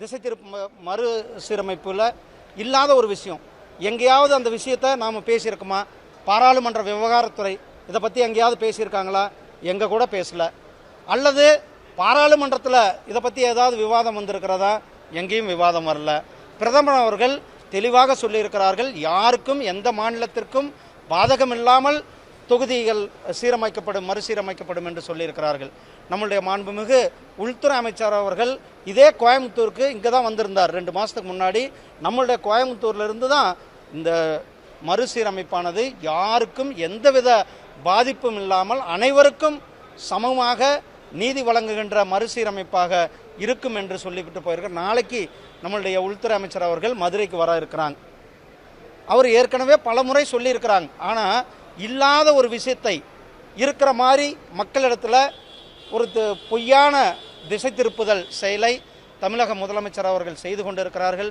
திசை திருப்ப மறு சீரமைப்பில் இல்லாத ஒரு விஷயம். எங்கேயாவது அந்த விஷயத்தை நாம் பேசியிருக்கோமா? பாராளுமன்ற விவகாரத்துறை இதை பற்றி எங்கேயாவது பேசியிருக்காங்களா? எங்கே கூட பேசல. அல்லது பாராளுமன்றத்தில் இதை பற்றி ஏதாவது விவாதம் வந்திருக்கிறதா? எங்கேயும் விவாதம் வரல. பிரதமர் அவர்கள் தெளிவாக சொல்லியிருக்கிறார்கள் யாருக்கும் எந்த மாநிலத்திற்கும் பாதகம் இல்லாமல் தொகுதிகள் சீரமைக்கப்படும் மறுசீரமைக்கப்படும் என்று சொல்லியிருக்கிறார்கள். நம்மளுடைய மாண்புமிகு உள்துறை அமைச்சர் அவர்கள் இதே கோயம்புத்தூருக்கு இங்கே தான் வந்திருந்தார். ரெண்டு மாதத்துக்கு முன்னாடி நம்மளுடைய கோயம்புத்தூர்லேருந்து தான் இந்த மறுசீரமைப்பானது யாருக்கும் எந்தவித பாதிப்பும் இல்லாமல் அனைவருக்கும் சமமாக நீதி வழங்குகின்ற மறுசீரமைப்பாக இருக்கும் என்று சொல்லிவிட்டு போயிருக்கார் நாளைக்கு நம்மளுடைய உள்துறை அமைச்சர் அவர்கள் மதுரைக்கு வர இருக்கிறாங்க. அவர் ஏற்கனவே பல முறை சொல்லியிருக்கிறாங்க. ஆனால் இல்லாத ஒரு விஷயத்தை இருக்கிற மாதிரி மக்களிடத்தில் ஒரு பொய்யான திசை திருப்புதல் செயலை தமிழக முதலமைச்சர் அவர்கள் செய்து கொண்டிருக்கிறார்கள்.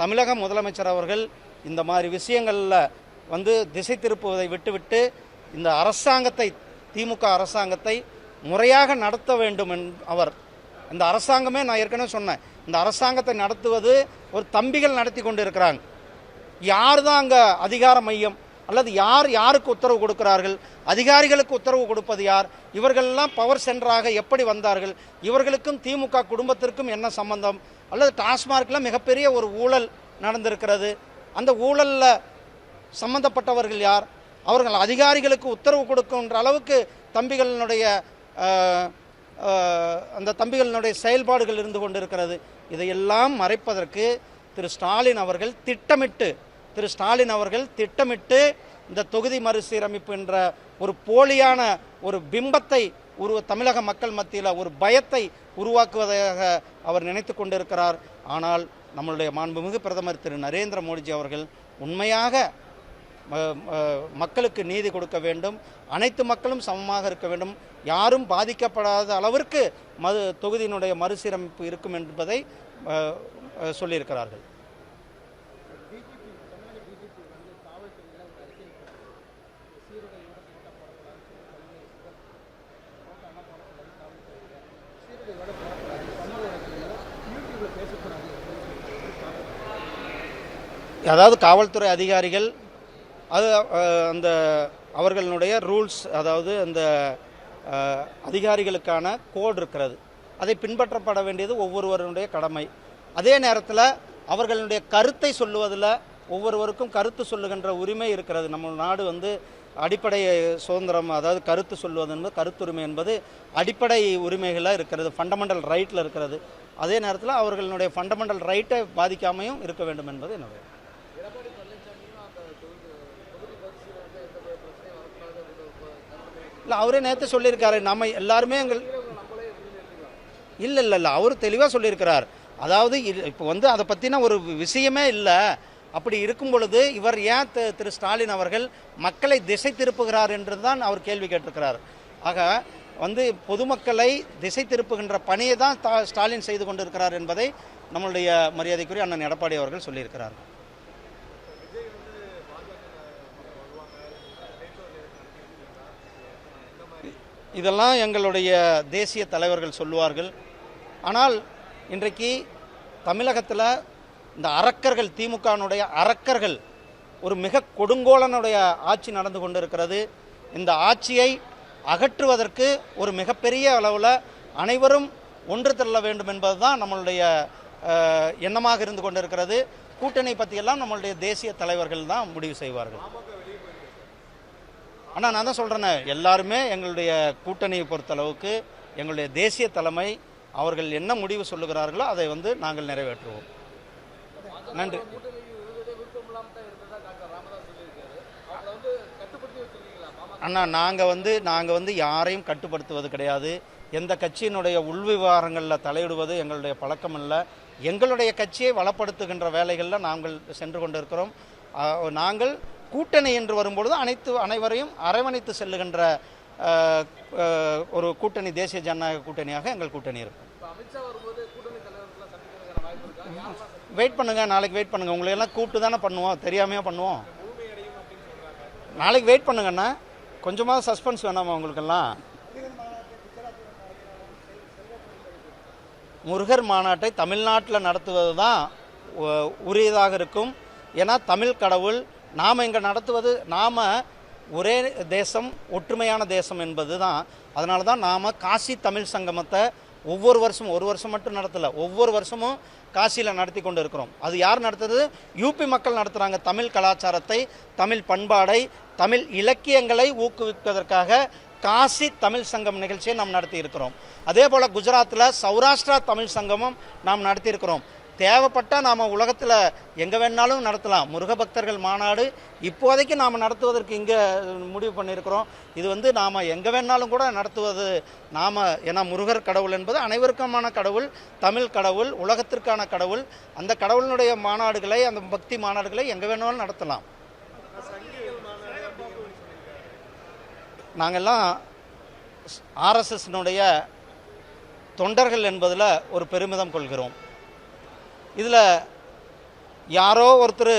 தமிழக முதலமைச்சர் அவர்கள் இந்த மாதிரி விஷயங்களில் வந்து திசை திருப்புவதை விட்டுவிட்டு இந்த அரசாங்கத்தை திமுக அரசாங்கத்தை முறையாக நடத்த வேண்டும் என் அவர். இந்த அரசாங்கமே நான் ஏற்கனவே சொன்னேன். இந்த அரசாங்கத்தை நடத்துவது ஒரு தம்பிகள் நடத்தி கொண்டு இருக்கிறாங்க யார் தான் அங்கே அதிகார மையம் அல்லது யார் யாருக்கு உத்தரவு கொடுக்கிறார்கள்? அதிகாரிகளுக்கு உத்தரவு கொடுப்பது யார்? இவர்களெல்லாம் பவர் சென்டராக எப்படி வந்தார்கள்? இவர்களுக்கும் திமுக குடும்பத்திற்கும் என்ன சம்பந்தம்? அல்லது டாஸ்மார்க்கில் மிகப்பெரிய ஒரு ஊழல் நடந்திருக்கிறது. அந்த ஊழலில் சம்பந்தப்பட்டவர்கள் யார்? அவர்கள் அதிகாரிகளுக்கு உத்தரவு கொடுக்கின்ற அளவுக்கு தம்பிகளினுடைய அந்த தம்பிகளினுடைய செயல்பாடுகள் இருந்து கொண்டிருக்கிறது. இதையெல்லாம் மறைப்பதற்கு திரு ஸ்டாலின் அவர்கள் திட்டமிட்டு திரு ஸ்டாலின் அவர்கள் திட்டமிட்டு இந்த தொகுதி மறுசீரமைப்பு என்ற ஒரு போலியான ஒரு பிம்பத்தை உருவ தமிழக மக்கள் மத்தியில் ஒரு பயத்தை உருவாக்குவதாக அவர் நினைத்து கொண்டிருக்கிறார். ஆனால் நம்மளுடைய மாண்புமிகு பிரதமர் திரு நரேந்திர மோடிஜி அவர்கள் உண்மையாக மக்களுக்கு நீதி கொடுக்க வேண்டும் அனைத்து மக்களும் சமமாக இருக்க வேண்டும் யாரும் பாதிக்கப்படாத அளவிற்கு மது தொகுதியினுடைய மறுசீரமைப்பு இருக்கும் என்பதை சொல்லியிருக்கிறார்கள். அதாவது காவல்துறை அதிகாரிகள் அது அந்த அவர்களுடைய ரூல்ஸ் அதாவது அந்த அதிகாரிகளுக்கான கோட் இருக்கிறது. அதை பின்பற்றப்பட வேண்டியது ஒவ்வொருவருடைய கடமை. அதே நேரத்தில் அவர்களுடைய கருத்தை சொல்லுவதில் ஒவ்வொருவருக்கும் கருத்து சொல்லுகின்ற உரிமை இருக்கிறது. நம்ம நாடு வந்து அடிப்படை சுதந்திரம் அதாவது கருத்து சொல்வது என்பது கருத்துரிமை என்பது அடிப்படை உரிமைகளாக இருக்கிறது ஃபண்டமெண்டல் ரைட்டில் இருக்கிறது. அதே நேரத்தில் அவர்களுடைய ஃபண்டமெண்டல் ரைட்டை பாதிக்காமையும் இருக்க வேண்டும் என்பது என்னுடைய இல்லை அவரே நேற்று சொல்லியிருக்காரு. நம்ம எல்லாருமே எங்கள் இல்லை இல்லை இல்லை அவர் தெளிவாக சொல்லியிருக்கிறார். அதாவது இப்போ வந்து அதை பற்றின ஒரு விஷயமே இல்லை. அப்படி இருக்கும் பொழுது இவர் ஏன் தி- திரு ஸ்டாலின் அவர்கள் மக்களை திசை திருப்புகிறார் என்று தான் அவர் கேள்வி கேட்டிருக்கிறார். ஆக வந்து பொதுமக்களை திசை திருப்புகின்ற பணியை தான் ஸ்டாலின் செய்து கொண்டிருக்கிறார் என்பதை நம்மளுடைய மரியாதைக்குரிய அண்ணன் எடப்பாடி அவர்கள் சொல்லியிருக்கிறார் இதெல்லாம் எங்களுடைய தேசிய தலைவர்கள் சொல்லுவார்கள். ஆனால் இன்றைக்கு தமிழகத்தில் இந்த அரக்கர்கள் திமுகனுடைய அரக்கர்கள் ஒரு மிக கொடுங்கோலனுடைய ஆட்சி நடந்து கொண்டிருக்கிறது. இந்த ஆட்சியை அகற்றுவதற்கு ஒரு மிகப்பெரிய அளவில் அனைவரும் ஒன்று திரள வேண்டும் என்பது தான் நம்மளுடைய எண்ணமாக இருந்து கொண்டிருக்கிறது. கூட்டணி பற்றியெல்லாம் நம்மளுடைய தேசிய தலைவர்கள் தான் முடிவு செய்வார்கள். ஆனால் நான் தான் சொல்கிறேனே எல்லாருமே எங்களுடைய கூட்டணியை பொறுத்தளவுக்கு எங்களுடைய தேசிய தலைமை அவர்கள் என்ன முடிவு சொல்லுகிறார்களோ அதை வந்து நாங்கள் நிறைவேற்றுவோம். நன்றி. அண்ணா நாங்கள் வந்து நாங்கள் வந்து யாரையும் கட்டுப்படுத்துவது கிடையாது. எந்த கட்சியினுடைய உள்விவகாரங்களில் தலையிடுவது எங்களுடைய பழக்கம் இல்லை எங்களுடைய கட்சியை வளப்படுத்துகின்ற வேலைகளில் நாங்கள் சென்று கொண்டிருக்கிறோம். நாங்கள் கூட்டணி என்று வரும்பொழுது அனைத்து அனைவரையும் அரவணைத்து செல்லுகின்ற ஒரு கூட்டணி தேசிய ஜனநாயக கூட்டணியாக எங்கள் கூட்டணி இருக்கும். வெயிட் பண்ணுங்க நாளைக்கு வெயிட் பண்ணுங்க. உங்களை எல்லாம் கூப்பிட்டு தானே பண்ணுவோம். தெரியாமையா பண்ணுவோம். நாளைக்கு வெயிட் பண்ணுங்கண்ணா கொஞ்சமாக சஸ்பென்ஸ் வேணாமா உங்களுக்கெல்லாம்? முருகர் மாநாட்டை தமிழ்நாட்டில் நடத்துவது தான் உரியதாக இருக்கும். ஏன்னா தமிழ் கடவுள் நாம் இங்கே நடத்துவது நாம் ஒரே தேசம் ஒற்றுமையான தேசம் என்பது தான் அதனால தான் நாம் காசி தமிழ் சங்கமத்தை ஒவ்வொரு வருஷமும் ஒரு வருஷம் மட்டும் நடத்தலை ஒவ்வொரு வருஷமும் காசியில் நடத்தி கொண்டு இருக்கிறோம். அது யார் நடத்துறது யூபி மக்கள் நடத்துகிறாங்க தமிழ் கலாச்சாரத்தை தமிழ் பண்பாடை தமிழ் இலக்கியங்களை ஊக்குவிப்பதற்காக காசி தமிழ் சங்கம் நிகழ்ச்சியை நாம் நடத்தி இருக்கிறோம். அதே போல் குஜராத்தில் சௌராஷ்டிரா தமிழ் சங்கமும் நாம் நடத்தியிருக்கிறோம் தேவைப்பட்டால் நாம் உலகத்தில் எங்கே வேணாலும் நடத்தலாம். முருக பக்தர்கள் மாநாடு இப்போதைக்கு நாம் நடத்துவதற்கு இங்கே முடிவு பண்ணியிருக்கிறோம். இது வந்து நாம் எங்கே வேணாலும் கூட நடத்துவது நாம் ஏன்னா முருகர் கடவுள் என்பது அனைவருக்குமான கடவுள் தமிழ் கடவுள் உலகத்திற்கான கடவுள். அந்த கடவுளினுடைய மாநாடுகளை அந்த பக்தி மாநாடுகளை எங்கே வேணாலும் நடத்தலாம். நாங்கள்லாம் ஆர்எஸ்எஸ்னுடைய தொண்டர்கள் என்பதில் ஒரு பெருமிதம் கொள்கிறோம். இதில் யாரோ ஒருத்தர்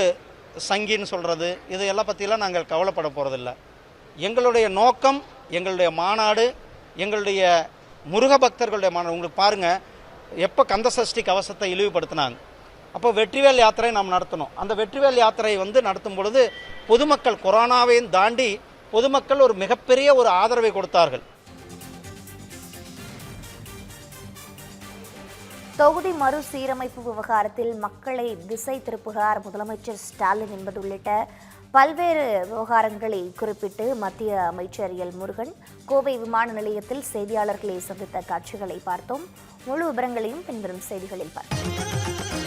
சங்கின்னு சொல்கிறது இதையெல்லாம் பற்றிலாம் நாங்கள் கவலைப்பட போகிறதில்ல எங்களுடைய நோக்கம் எங்களுடைய மாநாடு எங்களுடைய முருக பக்தர்களுடைய மாநாடு. உங்களுக்கு பாருங்கள் எப்போ கந்த சஷ்டி கவசத்தை இழிவுபடுத்தினாங்க. அப்போ வெற்றிவேல் யாத்திரை நாம் நடத்தணும். அந்த வெற்றிவேல் யாத்திரை வந்து நடத்தும் பொழுது பொதுமக்கள் கொரோனாவையும் தாண்டி பொதுமக்கள் ஒரு மிகப்பெரிய ஒரு ஆதரவை கொடுத்தார்கள். தொகுதி மறுசீரமைப்பு விவகாரத்தில் மக்களை திசை திருப்புகிறார் முதலமைச்சர் ஸ்டாலின் என்பது உள்ளிட்ட பல்வேறு விவகாரங்களை குறிப்பிட்டு மத்திய அமைச்சர் எல் முருகன் கோவை விமான நிலையத்தில் செய்தியாளர்களை சந்தித்த காட்சிகளை பார்த்தோம். முழு விவரங்களையும் பின்வரும் செய்திகளில் பார்த்தோம்